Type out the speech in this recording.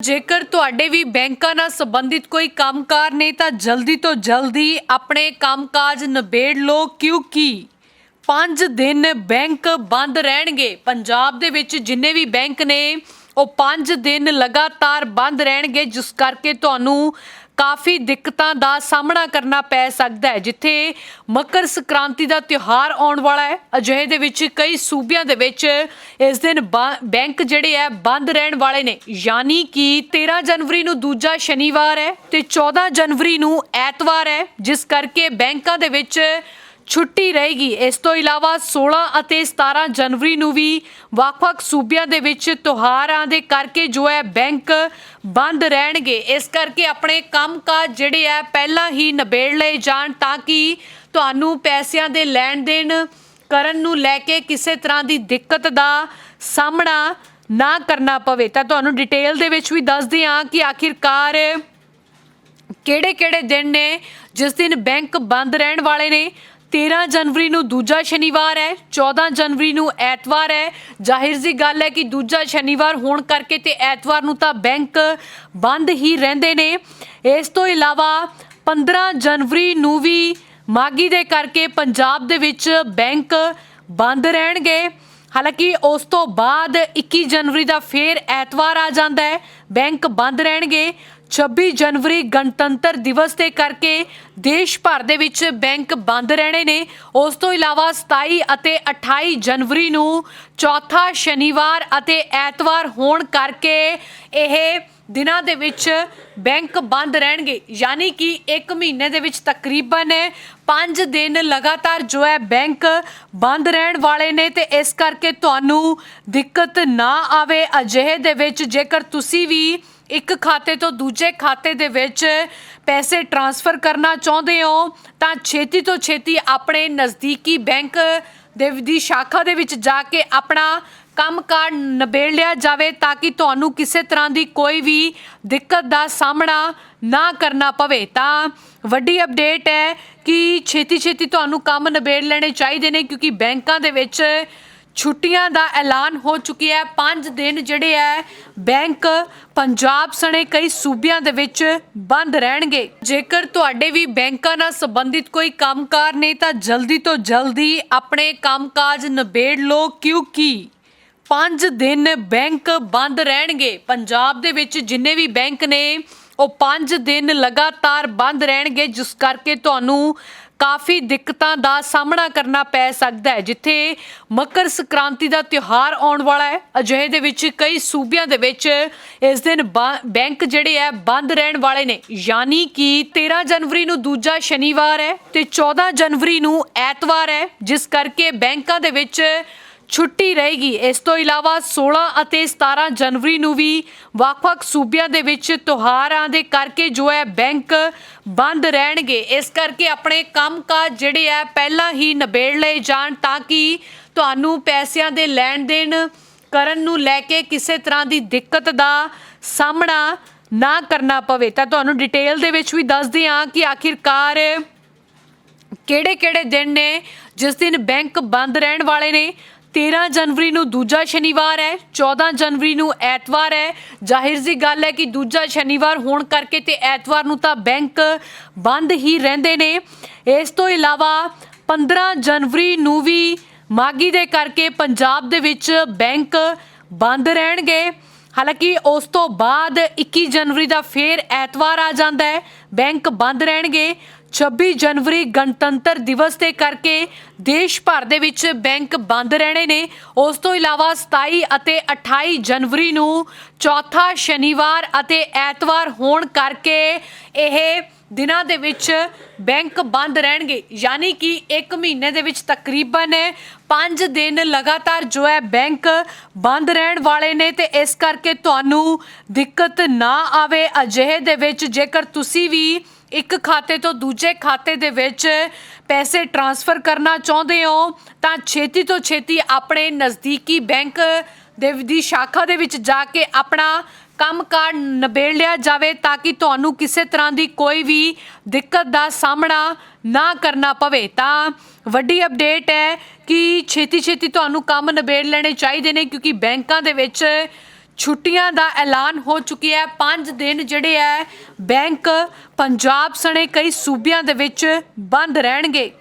ਜੇਕਰ ਤੁਹਾਡੇ ਵੀ ਬੈਂਕਾਂ ਨਾਲ ਸੰਬੰਧਿਤ ਕੋਈ ਕੰਮਕਾਰ ਨੇ ਤਾਂ ਜਲਦੀ ਤੋਂ ਜਲਦੀ ਆਪਣੇ ਕੰਮਕਾਜ ਨਿਬੇੜ ਲਓ, ਕਿਉਂਕਿ 5 ਦਿਨ ਬੈਂਕ ਬੰਦ ਰਹਿਣਗੇ। ਪੰਜਾਬ ਦੇ ਵਿੱਚ ਜਿੰਨੇ ਵੀ ਬੈਂਕ ਨੇ, ਉਹ 5 ਦਿਨ ਲਗਾਤਾਰ ਬੰਦ ਰਹਿਣਗੇ, ਜਿਸ ਕਰਕੇ ਤੁਹਾਨੂੰ ਕਾਫੀ ਦਿੱਕਤਾਂ ਦਾ ਸਾਹਮਣਾ ਕਰਨਾ ਪੈ ਸਕਦਾ ਹੈ, ਜਿੱਥੇ ਮਕਰ ਸੰਕ੍ਰਾਂਤੀ ਦਾ ਤਿਉਹਾਰ ਆਉਣ ਵਾਲਾ ਹੈ। ਅਜਿਹੇ ਦੇ ਵਿੱਚ ਕਈ ਸੂਬਿਆਂ ਦੇ ਵਿੱਚ ਇਸ ਦਿਨ ਬਾ- ਬੈਂਕ ਜਿਹੜੇ ਹੈ, ਬੰਦ ਰਹਿਣ ਵਾਲੇ ਨੇ। ਯਾਨੀ ਕਿ 13 ਜਨਵਰੀ ਨੂੰ ਦੂਜਾ ਸ਼ਨੀਵਾਰ ਹੈ ਤੇ 14 ਜਨਵਰੀ ਨੂੰ ਐਤਵਾਰ ਹੈ, ਜਿਸ ਕਰਕੇ ਬੈਂਕਾਂ ਦੇ ਵਿੱਚ ਛੁੱਟੀ ਰਹੇਗੀ। ਇਸ ਤੋਂ ਇਲਾਵਾ 16 ਅਤੇ 17 ਜਨਵਰੀ ਨੂੰ ਵੀ ਵੱਖ-ਵੱਖ ਸੂਬਿਆਂ ਦੇ ਵਿੱਚ ਤਿਉਹਾਰਾਂ ਦੇ ਕਰਕੇ ਜੋ ਹੈ ਬੈਂਕ ਬੰਦ ਰਹਿਣਗੇ। ਇਸ ਕਰਕੇ ਆਪਣੇ ਕੰਮਕਾਜ ਜਿਹੜੇ ਹੈ ਪਹਿਲਾਂ ਹੀ ਨਿਬੇੜ ਲਏ ਜਾਣ ਤਾਂ ਕਿ ਤੁਹਾਨੂੰ ਪੈਸਿਆਂ ਦੇ ਲੈਣ ਦੇਣ ਕਰਨ ਨੂੰ ਲੈ ਕੇ ਕਿਸੇ ਤਰ੍ਹਾਂ ਦੀ ਦਿੱਕਤ ਦਾ ਸਾਹਮਣਾ ਨਾ ਕਰਨਾ ਪਵੇ। ਤਾਂ ਤੁਹਾਨੂੰ ਡਿਟੇਲ ਦੇ ਵਿੱਚ ਵੀ ਦੱਸਦੇ ਹਾਂ ਕਿ ਆਖਿਰਕਾਰ ਕਿਹੜੇ-ਕਿਹੜੇ ਦਿਨ ਨੇ, ਜਿਸ ਦਿਨ ਬੈਂਕ ਬੰਦ ਰਹਿਣ ਵਾਲੇ ਨੇ। 13 ਜਨਵਰੀ ਨੂੰ ਦੂਜਾ ਸ਼ਨੀਵਾਰ ਹੈ 14 ਜਨਵਰੀ ਨੂੰ ਐਤਵਾਰ ਹੈ। ਜ਼ਾਹਿਰ ਜੀ ਗੱਲ ਹੈ ਕਿ ਦੂਜਾ ਸ਼ਨੀਵਾਰ ਹੋਣ ਕਰਕੇ ਤੇ ਐਤਵਾਰ ਨੂੰ ਤਾਂ ਬੈਂਕ ਬੰਦ ਹੀ ਰਹਿੰਦੇ ਨੇ। ਇਸ ਤੋਂ ਇਲਾਵਾ 15 ਜਨਵਰੀ ਨੂੰ ਵੀ ਮਾਗੀ ਦੇ ਕਰਕੇ ਪੰਜਾਬ ਦੇ ਵਿੱਚ ਬੈਂਕ ਬੰਦ ਰਹਿਣਗੇ। ਹਾਲਾਂਕਿ ਉਸ ਤੋਂ ਬਾਅਦ 21 ਜਨਵਰੀ ਦਾ ਫੇਰ ਐਤਵਾਰ ਆ ਜਾਂਦਾ ਹੈ, ਬੈਂਕ ਬੰਦ ਰਹਿਣਗੇ। 26 ਜਨਵਰੀ ਗਣਤੰਤਰ ਦਿਵਸ ਦੇ ਕਰਕੇ ਦੇਸ਼ ਭਰ ਦੇ ਵਿੱਚ ਬੈਂਕ ਬੰਦ ਰਹਿਣੇ ਨੇ। ਉਸ ਤੋਂ ਇਲਾਵਾ 27 ਅਤੇ 28 ਜਨਵਰੀ ਨੂੰ ਚੌਥਾ ਸ਼ਨੀਵਾਰ ਅਤੇ ਐਤਵਾਰ ਹੋਣ ਕਰਕੇ ਇਹ ਦਿਨਾਂ ਦੇ ਵਿੱਚ ਬੈਂਕ ਬੰਦ ਰਹਿਣਗੇ। ਯਾਨੀ ਕਿ 1 ਮਹੀਨੇ ਦੇ ਵਿੱਚ ਤਕਰੀਬਨ 5 ਦਿਨ ਲਗਾਤਾਰ ਜੋ ਹੈ ਬੈਂਕ ਬੰਦ ਰਹਿਣ ਵਾਲੇ ਨੇ ਤੇ ਇਸ ਕਰਕੇ ਤੁਹਾਨੂੰ ਦਿੱਕਤ ਨਾ ਆਵੇ। ਅਜਿਹੇ ਦੇ ਵਿੱਚ ਜੇਕਰ ਤੁਸੀਂ ਵੀ ਇੱਕ ਖਾਤੇ ਤੋਂ ਦੂਜੇ ਖਾਤੇ ਦੇ ਵਿੱਚ ਪੈਸੇ ਟ੍ਰਾਂਸਫਰ ਕਰਨਾ ਚਾਹੁੰਦੇ ਹੋ, ਤਾਂ ਛੇਤੀ ਤੋਂ ਛੇਤੀ ਆਪਣੇ ਨਜ਼ਦੀਕੀ ਬੈਂਕ ਦੇ ਦੀ ਸ਼ਾਖਾ ਦੇ ਵਿੱਚ ਜਾ ਕੇ ਆਪਣਾ ਕੰਮਕਾਰ ਨਿਬੇੜ ਲਿਆ ਜਾਵੇ, ਤਾਂ ਕਿ ਤੁਹਾਨੂੰ ਕਿਸੇ ਤਰ੍ਹਾਂ ਦੀ ਕੋਈ ਵੀ ਦਿੱਕਤ ਦਾ ਸਾਹਮਣਾ ਨਾ ਕਰਨਾ ਪਵੇ। ਤਾਂ ਵੱਡੀ ਅਪਡੇਟ ਹੈ ਕਿ ਛੇਤੀ ਛੇਤੀ ਤੁਹਾਨੂੰ ਕੰਮ ਨਿਬੇੜ ਲੈਣੇ ਚਾਹੀਦੇ ਨੇ, ਕਿਉਂਕਿ ਬੈਂਕਾਂ ਦੇ ਵਿੱਚ ਛੁੱਟੀਆਂ ਦਾ ਐਲਾਨ ਹੋ ਚੁੱਕਿਆ ਹੈ। 5 ਦਿਨ ਜਿਹੜੇ ਹੈ, ਬੈਂਕ ਪੰਜਾਬ ਸਣੇ ਕਈ ਸੂਬਿਆਂ ਦੇ ਵਿੱਚ ਬੰਦ ਰਹਿਣਗੇ। ਜੇਕਰ ਤੁਹਾਡੇ ਵੀ ਬੈਂਕਾਂ ਨਾਲ ਸੰਬੰਧਿਤ ਕੋਈ ਕੰਮਕਾਰ ਨੇ ਤਾਂ ਜਲਦੀ ਤੋਂ ਜਲਦੀ ਆਪਣੇ ਕੰਮਕਾਜ ਨਿਬੇੜ ਲਓ, ਕਿਉਂਕਿ 5 ਦਿਨ ਬੈਂਕ ਬੰਦ ਰਹਿਣਗੇ। ਪੰਜਾਬ ਦੇ ਵਿੱਚ ਜਿੰਨੇ ਵੀ ਬੈਂਕ ਨੇ, ਉਹ 5 ਦਿਨ ਲਗਾਤਾਰ ਬੰਦ ਰਹਿਣਗੇ, ਜਿਸ ਕਰਕੇ ਤੁਹਾਨੂੰ ਕਾਫੀ ਦਿੱਕਤਾਂ ਦਾ ਸਾਹਮਣਾ ਕਰਨਾ ਪੈ ਸਕਦਾ ਹੈ, ਜਿੱਥੇ ਮਕਰ ਸੰਕ੍ਰਾਂਤੀ ਦਾ ਤਿਉਹਾਰ ਆਉਣ ਵਾਲਾ ਹੈ। ਅਜਿਹੇ ਦੇ ਵਿੱਚ ਕਈ ਸੂਬਿਆਂ ਦੇ ਵਿੱਚ ਇਸ ਦਿਨ ਬਾ- ਬੈਂਕ ਜਿਹੜੇ ਹੈ, ਬੰਦ ਰਹਿਣ ਵਾਲੇ ਨੇ। ਯਾਨੀ ਕਿ 13 ਜਨਵਰੀ ਨੂੰ ਦੂਜਾ ਸ਼ਨੀਵਾਰ ਹੈ ਤੇ 14 ਜਨਵਰੀ ਨੂੰ ਐਤਵਾਰ ਹੈ, ਜਿਸ ਕਰਕੇ ਬੈਂਕਾਂ ਦੇ ਵਿੱਚ ਛੁੱਟੀ ਰਹੇਗੀ। ਇਸ ਤੋਂ ਇਲਾਵਾ 16 ਅਤੇ 17 ਜਨਵਰੀ ਨੂੰ ਵੀ ਵੱਖ-ਵੱਖ ਸੂਬਿਆਂ ਦੇ ਵਿੱਚ ਤਿਉਹਾਰਾਂ ਦੇ ਕਰਕੇ ਜੋ ਹੈ ਬੈਂਕ ਬੰਦ ਰਹਿਣਗੇ। ਇਸ ਕਰਕੇ ਆਪਣੇ ਕੰਮਕਾਜ ਜਿਹੜੇ ਹੈ ਪਹਿਲਾਂ ਹੀ ਨਿਬੇੜ ਲਏ ਜਾਣ ਤਾਂ ਕਿ ਤੁਹਾਨੂੰ ਪੈਸਿਆਂ ਦੇ ਲੈਣ ਦੇਣ ਕਰਨ ਨੂੰ ਲੈ ਕੇ ਕਿਸੇ ਤਰ੍ਹਾਂ ਦੀ ਦਿੱਕਤ ਦਾ ਸਾਹਮਣਾ ਨਾ ਕਰਨਾ ਪਵੇ। ਤਾਂ ਤੁਹਾਨੂੰ ਡਿਟੇਲ ਦੇ ਵਿੱਚ ਵੀ ਦੱਸਦੇ ਹਾਂ ਕਿ ਆਖਿਰਕਾਰ ਕਿਹੜੇ-ਕਿਹੜੇ ਦਿਨ ਨੇ, ਜਿਸ ਦਿਨ ਬੈਂਕ ਬੰਦ ਰਹਿਣ ਵਾਲੇ ਨੇ। 13 ਜਨਵਰੀ ਨੂੰ ਦੂਜਾ ਸ਼ਨੀਵਾਰ ਹੈ 14 ਜਨਵਰੀ ਨੂੰ ਐਤਵਾਰ ਹੈ। ਜ਼ਾਹਿਰ ਜੀ ਗੱਲ ਹੈ ਕਿ ਦੂਜਾ ਸ਼ਨੀਵਾਰ ਹੋਣ ਕਰਕੇ ਤੇ ਐਤਵਾਰ ਨੂੰ ਤਾਂ ਬੈਂਕ ਬੰਦ ਹੀ ਰਹਿੰਦੇ ਨੇ। ਇਸ ਤੋਂ ਇਲਾਵਾ 15 ਜਨਵਰੀ ਨੂੰ ਵੀ ਮਾਗੀ ਦੇ ਕਰਕੇ ਪੰਜਾਬ ਦੇ ਵਿੱਚ ਬੈਂਕ ਬੰਦ ਰਹਿਣਗੇ। ਹਾਲਾਂਕਿ ਉਸ ਤੋਂ ਬਾਅਦ 21 ਜਨਵਰੀ ਦਾ ਫੇਰ ਐਤਵਾਰ ਆ ਜਾਂਦਾ ਹੈ, ਬੈਂਕ ਬੰਦ ਰਹਿਣਗੇ। 26 ਜਨਵਰੀ ਗਣਤੰਤਰ ਦਿਵਸ ਦੇ ਕਰਕੇ ਦੇਸ਼ ਭਰ ਦੇ ਵਿੱਚ ਬੈਂਕ ਬੰਦ ਰਹਿਣੇ ਨੇ। ਉਸ ਤੋਂ ਇਲਾਵਾ 27 ਅਤੇ 28 ਜਨਵਰੀ ਨੂੰ ਚੌਥਾ ਸ਼ਨੀਵਾਰ ਅਤੇ ਐਤਵਾਰ ਹੋਣ ਕਰਕੇ ਇਹ ਦਿਨਾਂ ਦੇ ਵਿੱਚ ਬੈਂਕ ਬੰਦ ਰਹਿਣਗੇ। ਯਾਨੀ ਕਿ 1 ਮਹੀਨੇ ਦੇ ਵਿੱਚ ਤਕਰੀਬਨ 5 ਦਿਨ ਲਗਾਤਾਰ ਜੋ ਹੈ ਬੈਂਕ ਬੰਦ ਰਹਿਣ ਵਾਲੇ ਨੇ ਤੇ ਇਸ ਕਰਕੇ ਤੁਹਾਨੂੰ ਦਿੱਕਤ ਨਾ ਆਵੇ। ਅਜਿਹੇ ਦੇ ਵਿੱਚ ਜੇਕਰ ਤੁਸੀਂ ਵੀ ਇੱਕ ਖਾਤੇ ਤੋਂ ਦੂਜੇ ਖਾਤੇ ਦੇ ਵਿੱਚ ਪੈਸੇ ਟ੍ਰਾਂਸਫਰ ਕਰਨਾ ਚਾਹੁੰਦੇ ਹੋ, ਤਾਂ ਛੇਤੀ ਤੋਂ ਛੇਤੀ ਆਪਣੇ ਨਜ਼ਦੀਕੀ ਬੈਂਕ ਦੇ ਦੀ ਸ਼ਾਖਾ ਦੇ ਵਿੱਚ ਜਾ ਕੇ ਆਪਣਾ ਕੰਮਕਾਰ ਨਿਬੇੜ ਲਿਆ ਜਾਵੇ, ਤਾਂ ਕਿ ਤੁਹਾਨੂੰ ਕਿਸੇ ਤਰ੍ਹਾਂ ਦੀ ਕੋਈ ਵੀ ਦਿੱਕਤ ਦਾ ਸਾਹਮਣਾ ਨਾ ਕਰਨਾ ਪਵੇ। ਤਾਂ ਵੱਡੀ ਅਪਡੇਟ ਹੈ ਕਿ ਛੇਤੀ ਛੇਤੀ ਤੁਹਾਨੂੰ ਕੰਮ ਨਿਬੇੜ ਲੈਣੇ ਚਾਹੀਦੇ ਨੇ, ਕਿਉਂਕਿ ਬੈਂਕਾਂ ਦੇ ਵਿੱਚ ਛੁੱਟੀਆਂ ਦਾ ਐਲਾਨ ਹੋ ਚੁੱਕਿਆ ਹੈ। 5 ਦਿਨ ਜਿਹੜੇ ਹੈ, ਬੈਂਕ, ਪੰਜਾਬ ਸਣੇ ਕਈ ਸੂਬਿਆਂ ਦੇ ਵਿੱਚ ਬੰਦ ਰਹਿਣਗੇ।